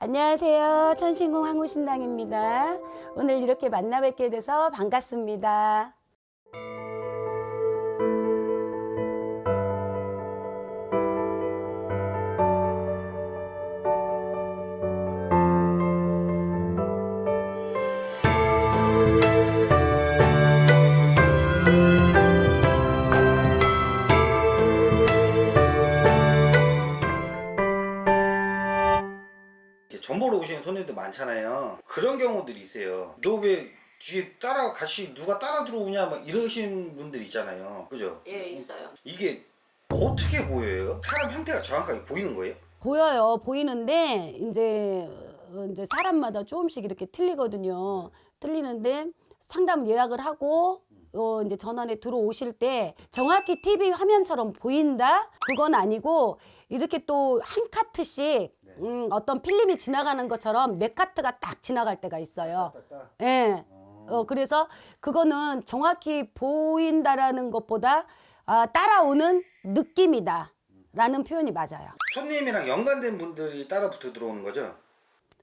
안녕하세요. 천신궁 황우신당입니다. 오늘 이렇게 만나 뵙게 돼서 반갑습니다. 전 보러 오시는 손님들 많잖아요. 그런 경우들이 있어요. 너 왜 뒤에 따라 같이 누가 따라 들어오냐 막 이러신 분들 있잖아요. 그죠? 예, 있어요. 이게 어떻게 보여요? 사람 형태가 정확하게 보이는 거예요? 보여요. 보이는데 이제 어, 이제 사람마다 조금씩 이렇게 틀리거든요. 틀리는데 상담 예약을 하고 어 이제 전환에 들어오실 때 정확히 TV 화면처럼 보인다? 그건 아니고 이렇게 또 한 카트씩 음, 어떤 필름이 지나가는 것처럼 몇 카트가 딱 지나갈 때가 있어요. 예. 어, 그래서 그거는 정확히 보인다라는 것보다 아, 따라오는 느낌이다. 라는 표현이 맞아요. 손님이랑 연관된 분들이 따라 붙어 들어오는 거죠?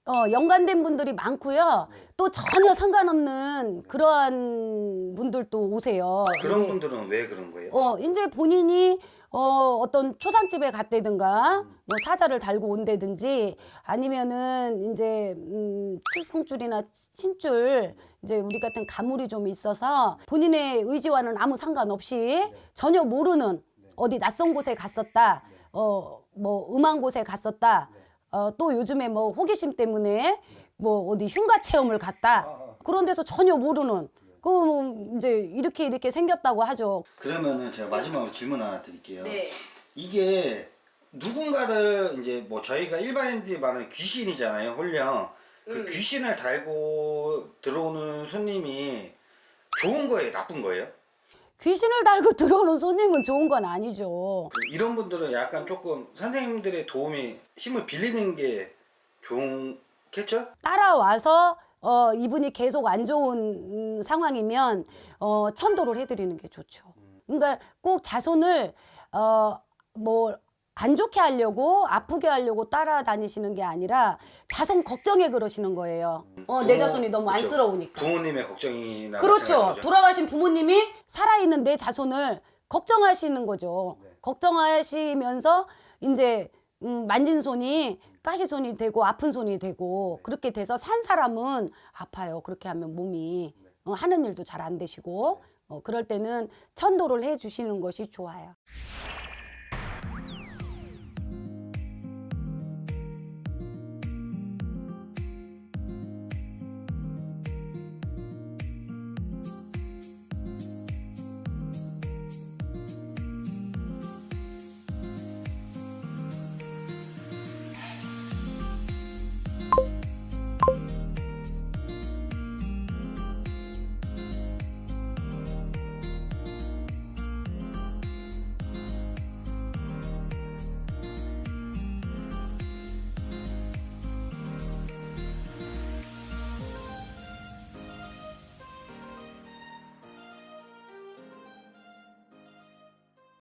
어, 연관된 분들이 많고요. 또 전혀 상관없는 그러한 분들도 오세요. 그런 예. 분들은 왜 그런 거예요? 어, 이제 본인이 어, 어떤 초상집에 갔다든가 뭐 사자를 달고 온다든지 아니면은 이제 음, 칠성줄이나 신줄 이제 우리 같은 가물이 좀 있어서 본인의 의지와는 아무 상관없이 전혀 모르는 어디 낯선 곳에 갔었다. 어, 뭐 음한 곳에 갔었다. 어, 또 요즘에 뭐 호기심 때문에 뭐 어디 흉가 체험을 갔다. 그런 데서 전혀 모르는 그 뭐 이제 이렇게 이렇게 생겼다고 하죠. 그러면은 제가 마지막으로 질문 하나 드릴게요. 네. 이게 누군가를 이제 뭐 저희가 일반인들이 말하는 귀신이잖아요, 홀령. 그 음. 귀신을 달고 들어오는 손님이 좋은 거예요, 나쁜 거예요? 귀신을 달고 들어오는 손님은 좋은 건 아니죠. 그 이런 분들은 약간 조금 선생님들의 도움이 힘을 빌리는 게 좋겠죠? 따라와서 어, 이분이 계속 안 좋은 음, 상황이면 어, 천도를 해드리는 게 좋죠. 그러니까 꼭 자손을 어, 뭐 안 좋게 하려고 아프게 하려고 따라다니시는 게 아니라 자손 걱정에 그러시는 거예요. 어, 내 자손이 너무 그쵸. 안쓰러우니까. 부모님의 걱정이나 그렇죠. 돌아가신 부모님이 살아있는 내 자손을 걱정하시는 거죠. 네. 걱정하시면서 이제 음, 만진 손이 가시 손이 되고 아픈 손이 네. 되고 그렇게 돼서 산 사람은 아파요. 그렇게 하면 몸이 네. 어, 하는 일도 잘 안 되시고 어, 그럴 때는 천도를 해 주시는 것이 좋아요.